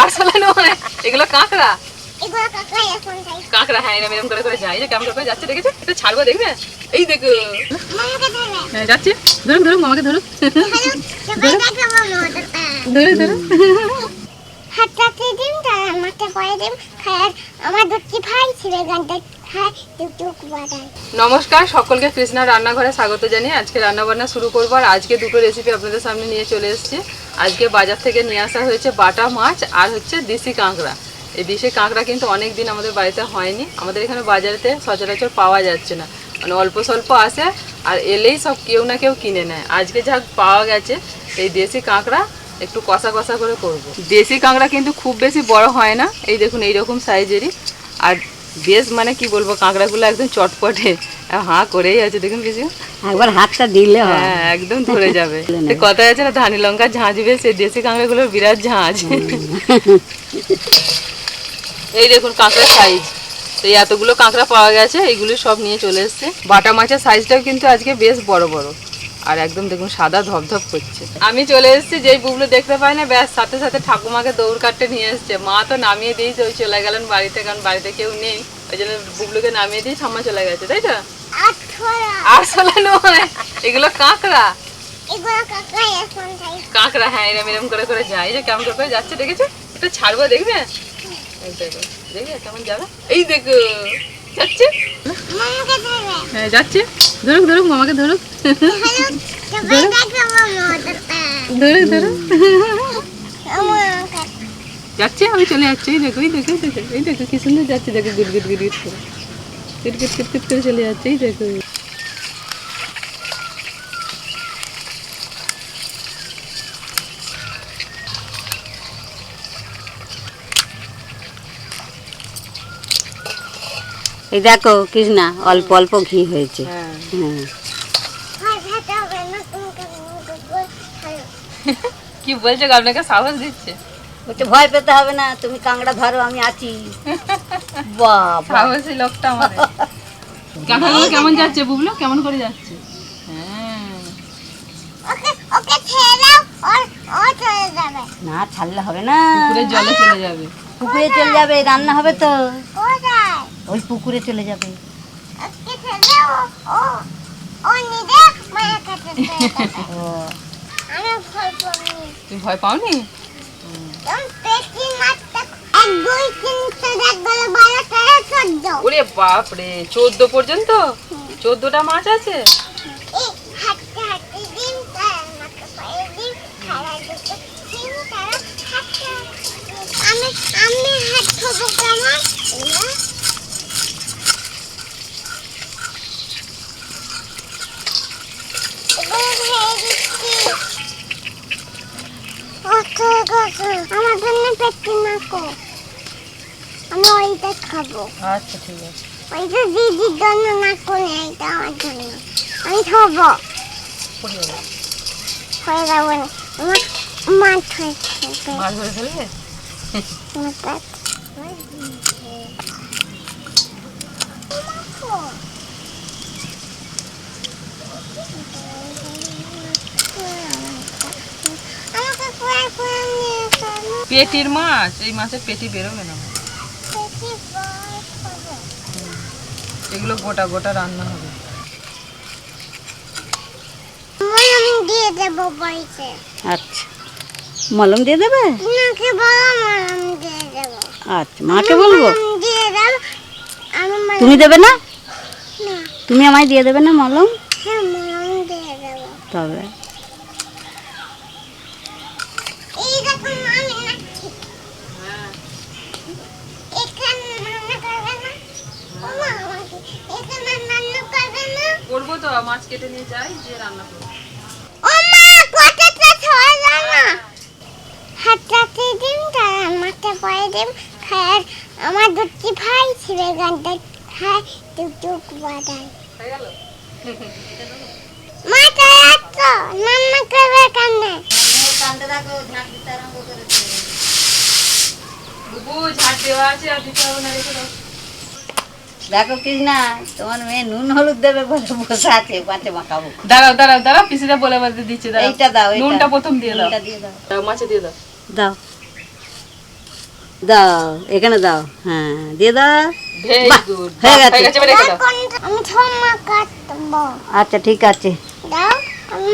আরশোলা নয় এগুলো কাঁকড়া। কাঁকড়া হ্যাঁ এরম করে করে যায়। এই যে কেমন করে যাচ্ছে দেখেছ? ছাড়বো দেখবে? এই দেখো। হ্যাঁ যাচ্ছে। মামাকে হাতটাতে দিন তার আমাকে দিন। আমার দুটি ভাই? ছিল গানটা খায়। টুকটুক বাড়ায় নমস্কার সকলকে কৃষ্ণা রান্নাঘরে স্বাগত জানিয়ে আজকে রান্না বান্না শুরু করব। আর আজকে দুটো রেসিপি আপনাদের সামনে নিয়ে চলে এসেছি। আজকে বাজার থেকে নিয়ে আসা হয়েছে বাটা মাছ আর হচ্ছে দেশি কাঁকড়া। এই দেশি কাঁকড়া কিন্তু অনেক দিন আমাদের বাড়িতে হয়নি। আমাদের এখানে বাজারেতে সচরাচর পাওয়া যাচ্ছে না। মানে অল্প স্বল্প আসে আর এলেই সব কেউ না কেউ কিনে নেয়। আজকে যা পাওয়া গেছে, এই দেশি কাঁকড়া একটু কষা কষা করে করব। দেশি কাঁকড়া কিন্তু খুব বেশি বড় হয় না। এই দেখুন, এইরকম সাইজেরই আর বেশ মানে কি বলব, কাঁকড়াগুলো একদম চটপটে। হাঁ করেই আছে দেখুন কিছু। একবার হাতটা দিলে হ্যাঁ। একদম ধরে যাবে। কথা আছে না ধানি লঙ্কা এই দেশি কাঁকড়াগুলোর বিরাট ঝাঁঝ এই দেখুন কাঁকড়ার সাইজ এই এতগুলো কাঁকড়া পাওয়া গেছে সব নিয়ে চলে এসছে। বাটা মাছের সাইজটাও কিন্তু আজকে বেশ বড় বড়। আর একদম দেখুন সাদা ধপধপ করছে। আমি চলে এসেছি যেই বুবলু দেখতে পাই না ব্যাস সাথে সাথে ঠাকুমাকে দৌড় কাটতে নিয়ে এসছে। মা তো নামিয়ে দিয়েছে ওই চলে গেলেন বাড়িতে কারণ বাড়িতে কেউ নেই। ওই জন্য বুবলুকে নামিয়ে দিয়ে ঠাম্মা চলে গেছে তাই তো? আঠরা আসলে নয় এগুলো কাঁকড়া। কাঁকড়া হ্যাঁ এরম এরম করে করে যায়। এই যে কেমন করে করে যাচ্ছে দেখেছ? একটু ছাড়বো দেখবে? এই দেখো দেখবে কেমন যাবে? এই দেখো যাচ্ছে? হ্যাঁ যাচ্ছে। ধরুক ধরুক মামাকে ধরুক। ধরুক ধরুক। যাচ্ছে আমি চলে যাচ্ছি। এই দেখো এই দেখো দেখো এই দেখো কি সুন্দর যাচ্ছে। দেখো গুট গুট গুট গুট করে। গুট গুট করে চলে যাচ্ছে এই দেখো। এই দেখো কৃষ্ণা অল্প অল্প ঘি হয়েছে। হ্যাঁ। হ্যাঁ। কি বলছে আপনাকে সাহস দিচ্ছে? বলছে ভয় পেতে হবে না তুমি কাঁকড়া ধরো আমি আছি। বাবা। সাহসী লোকটা আমাদের। কাঁকড়াগুলো কেমন যাচ্ছে বুবলো? কেমন করে যাচ্ছে? হ্যাঁ ওকে ওকে ছেড়ে দাও ওর ও চলে যাবে। না ছাড়লে হবে না। পুকুরের জলে চলে যাবে। পুকুরে চলে যাবে রান্না হবে তো। ওই পুকুরে চলে যাবে। তুমি ভয় পাওনি? দুই তিন চার এক বারো তেরো চোদ্দ। ওরে বাপ রে চোদ্দ পর্যন্ত? চোদ্দটা মাছ আছে? আমি আমি হাত খাব কেমন এলা? এগুলো খেয়ে দিচ্ছি। আচ্ছা, আচ্ছা, আমার জন্য পেটি মাখো আমি ওইটা খাব। আচ্ছা ঠিক আছে। ওইটা দিদির জন্য না করে এইটা আমার জন্য। আমি খাব। হয়ে যাব না আমার মাছ হয়েছে মাছ ধরে ফেলবে পেটির মাছ এই মাছের পেটি বেরোবে না দেখি বল খাব এগুলো গোটা গোটা রান্না হবে। আচ্ছা। মলম দিয়ে দেবে? নাকে বলো মলম দিয়ে দেবো। আচ্ছা মাকে বলব? তুমি দেবে না? না। তুমি আমায় দিয়ে দেবে না মলম? হ্যাঁ দিয়ে তবে এই দেখো আমি নাচছি এখানে রান্না করবে না ও মা আমাকে এখানে রান্না করবে না করব তো মাছ কেটে নিয়ে যাই যে রান্না করব। হাতটাতে দিন তার আমাকে পরে দিন খায় আমার দুটি ভাই ছিল গানটা খায় টুকটুক গেল? মা তাই তো রান্না করবে কেন বুবু ঝাড় দেওয়া আছে আর দিতে হবে না রেখে দাও। দেখো কৃষ্ণা তোমার মেয়ে নুন হলুদ দেবে বলে বসে আছে পাঁচে মাখাবো। দাঁড়াও দাঁড়াও দাঁড়াও পিসিটা বলে বলতে দিচ্ছে দাঁড়াও। এইটা দাও। নুনটা প্রথম দিয়ে দাও। দিয়ে দাও। মাছে দিয়ে দাও। দাও। দাও এখানে দাও। হ্যাঁ দিয়ে দাও। আচ্ছা ঠিক আছে। দাও আমি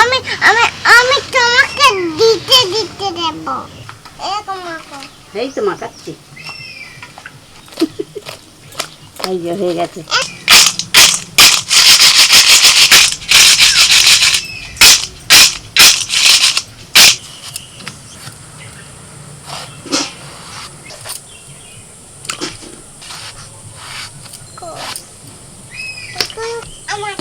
আমি আমি আমি তোমাকে দিতে দিতে দেব। এই তো মাখাচ্ছি। এই যে হয়ে গেছে আমার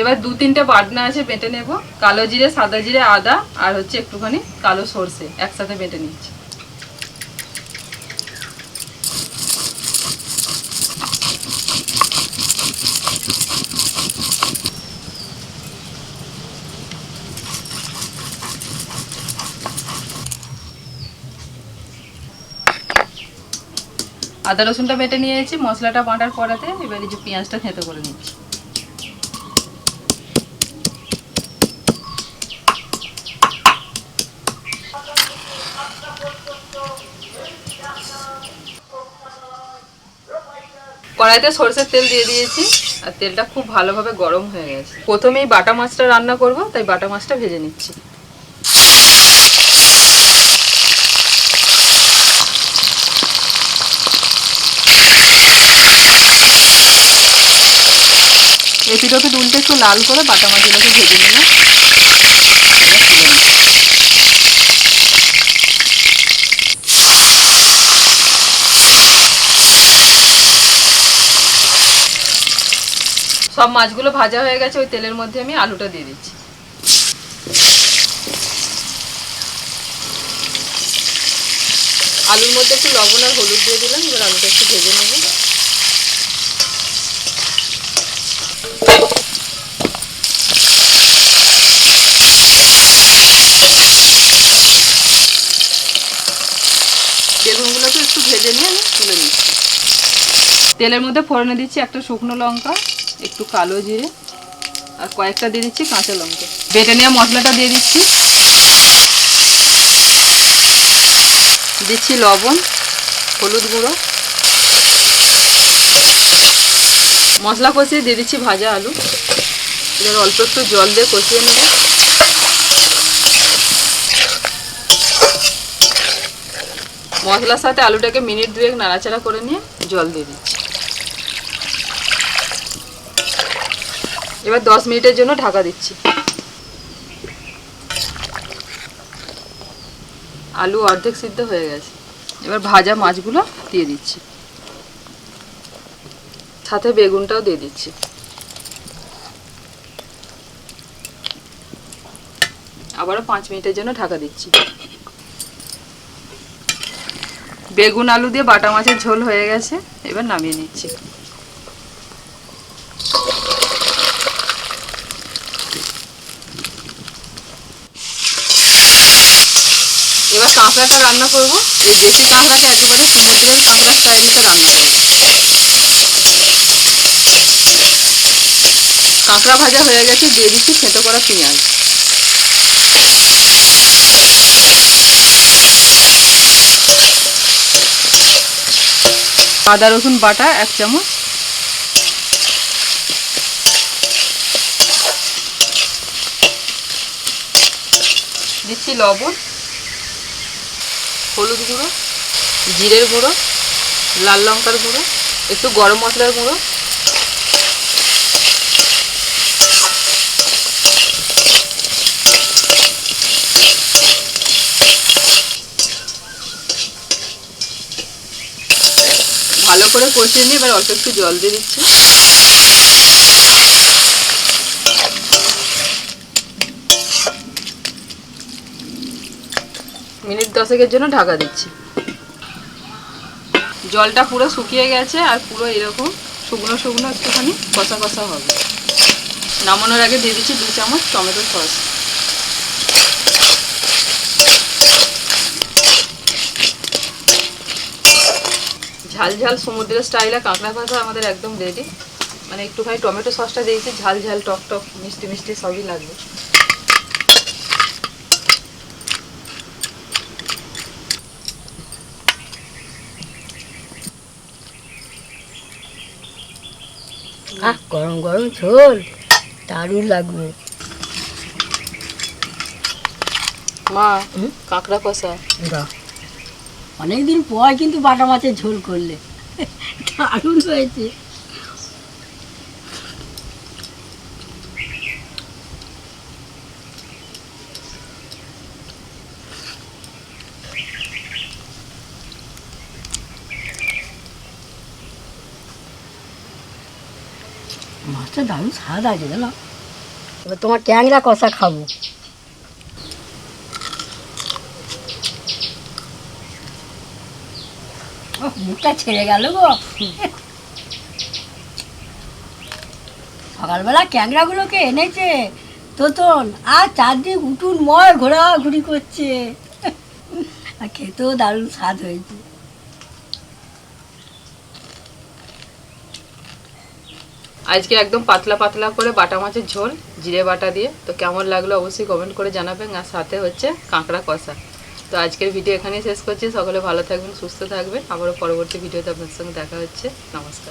এবার দু তিনটে বাটনা আছে, বেটে নেব। কালো জিরে, সাদা জিরে, আদা, আর হচ্ছে একটুখানি কালো সর্ষে একসাথে বেটে নিচ্ছি। আদা রসুনটা বেটে নিয়েছি, মশলাটা বাটার পরাতে এবার এই যে পেঁয়াজটা থেঁতো করে নিচ্ছি। কড়াইতে সরষের তেল দিয়ে দিয়েছি, আর তেলটা খুব ভালোভাবে গরম হয়ে গেছে। প্রথমেই বাটা মাছটা রান্না করব, তাই বাটা মাছটা ভেজে নিচ্ছি। এপিটোকে উল্টে একটু লাল করে বাটা মাছগুলোকে ভেজে নিলাম। সব মাছগুলো ভাজা হয়ে গেছে, ওই তেলের মধ্যে আমি আলুটা দিয়ে দিচ্ছি। আলুর মধ্যে একটু লবণ আর হলুদ দিয়ে দিলাম, এবার আলুটা একটু ভেজে নেব। একটু ভেজে নিয়ে আমি তুলে তেলের মধ্যে ফোড়নে দিচ্ছি একটা শুকনো লঙ্কা। একটু কালো জিরে আর কয়েকটা দিয়ে দিচ্ছি কাঁচা লঙ্কা। বেটে নেওয়া মশলাটা দিয়ে দিচ্ছি। দিচ্ছি লবণ, হলুদ গুঁড়ো। মশলা কষিয়ে দিয়ে দিচ্ছি ভাজা আলু। এবার অল্প একটু জল দিয়ে কষিয়ে নেব। মশলার সাথে আলুটাকে মিনিট দুয়েক নাড়াচাড়া করে নিয়ে জল দিয়ে দিচ্ছি। এবার দশ মিনিটের জন্য ঢাকা দিচ্ছি। আলু অর্ধেক সিদ্ধ হয়ে গেছে। এবার ভাজা মাছগুলো দিয়ে দিচ্ছি। সাথে বেগুনটাও দিয়ে দিচ্ছি। আবারও পাঁচ মিনিটের জন্য ঢাকা দিচ্ছি। বেগুন আলু দিয়ে বাটা মাছের ঝোল হয়ে গেছে। এবার নামিয়ে নিচ্ছি। কাঁকড়াটা রান্না করব। এই দেশি কাঁকড়াটা একেবারে সমুদ্রের কাঁকড়া স্টাইলেতে রান্না করব কাঁকড়া ভাজা হয়ে গেছে, দিয়ে দিচ্ছি থেঁতো করা পেঁয়াজ। আদা, রসুন, বাটা এক চামচ। দিচ্ছি লবণ। হলুদ গুঁড়ো, জিরের গুঁড়ো, লাল লঙ্কার গুঁড়ো, একটু গরম মশলার গুঁড়ো। ভালো করে কষিয়ে নিয়ে এবার অল্প একটু জল দিয়ে দিচ্ছি মিনিট দশেকের জন্য ঢাকা দিচ্ছি। জলটা পুরো শুকিয়ে গেছে আর পুরো এরকম শুকনো শুকনো একটুখানি কষা কষা হবে। নামানোর আগে দিয়ে দিচ্ছি দু চামচ টমেটো সস। ঝাল ঝাল সমুদ্রের স্টাইলে কাঁকড়া ভাজা আমাদের একদম রেডি মানে একটুখানি টমেটো সসটা দিয়েছি, ঝাল ঝাল, টক টক, মিষ্টি মিষ্টি সবই লাগবে। আহ গরম গরম ঝোল দারুণ লাগবে। মা? কাঁকড়া কষা। অনেকদিন পর কিন্তু বাটা মাছের ঝোল করলে। দারুণ হয়েছে। মাছটা দারুণ স্বাদ আছে, জানো? এবার তোমার ট্যাংরা কষা খাব। মুখটা ছেড়ে গেল গো। সকালবেলা ক্যাংরাগুলোকে এনেছে, তোতন, আর চারদিক উঠুন ময় ঘোরাঘুরি করছে। আর খেতেও দারুণ স্বাদ হয়েছে। আজকে একদম পাতলা পাতলা করে বাটা মাছের ঝোল, জিরে বাটা দিয়ে। তো কেমন লাগল অবশ্যই কমেন্ট করে জানাবেন। আর সাথে হচ্ছে কাঁকড়া কষা। তো আজকের ভিডিও এখানেই শেষ করছি। সকলে ভালো থাকবেন, সুস্থ থাকবেন। আবারও পরবর্তী ভিডিওতে আপনার সঙ্গে দেখা হচ্ছে। নমস্কার।